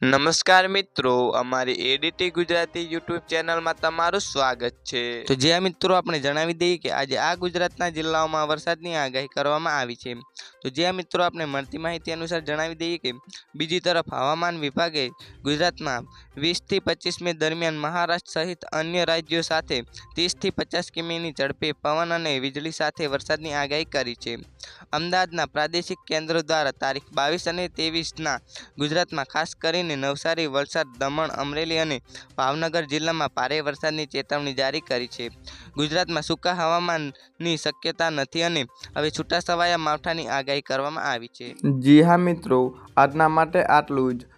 નમસ્કાર મિત્રો, અમારી એડીટી ગુજરાતી યુટ્યુબ ચેનલમાં તમારું સ્વાગત છે. તો જ્યાં મિત્રો આપણે જણાવી દઈએ કે આજે આ ગુજરાતના જિલ્લાઓમાં વરસાદની આગાહી કરવામાં આવી છે. તો જ્યાં મિત્રો આપણે મળતી માહિતી અનુસાર જણાવી દઈએ કે બીજી તરફ હવામાન વિભાગે ગુજરાતમાં વીસથી પચીસ મે દરમિયાન મહારાષ્ટ્ર સહિત અન્ય રાજ્યો સાથે ત્રીસથી પચાસ કિમીની ઝડપે પવન અને વીજળી સાથે વરસાદની આગાહી કરી છે. અમદાવાદના પ્રાદેશિક કેન્દ્રો દ્વારા તારીખ બાવીસ અને ત્રેવીસના ગુજરાતમાં ખાસ કરીને નવસારી, વલસાડ, દમણ, અમરેલી અને ભાવનગર જિલ્લામાં ભારે વરસાદની ચેતવણી જારી કરી છે. ગુજરાતમાં સૂકા હવામાનની શક્યતા નથી અને હવે છૂટાછવાયા માવઠાની આગાહી કરવામાં આવી છે. જી હા મિત્રો, આજના માટે આટલું જ.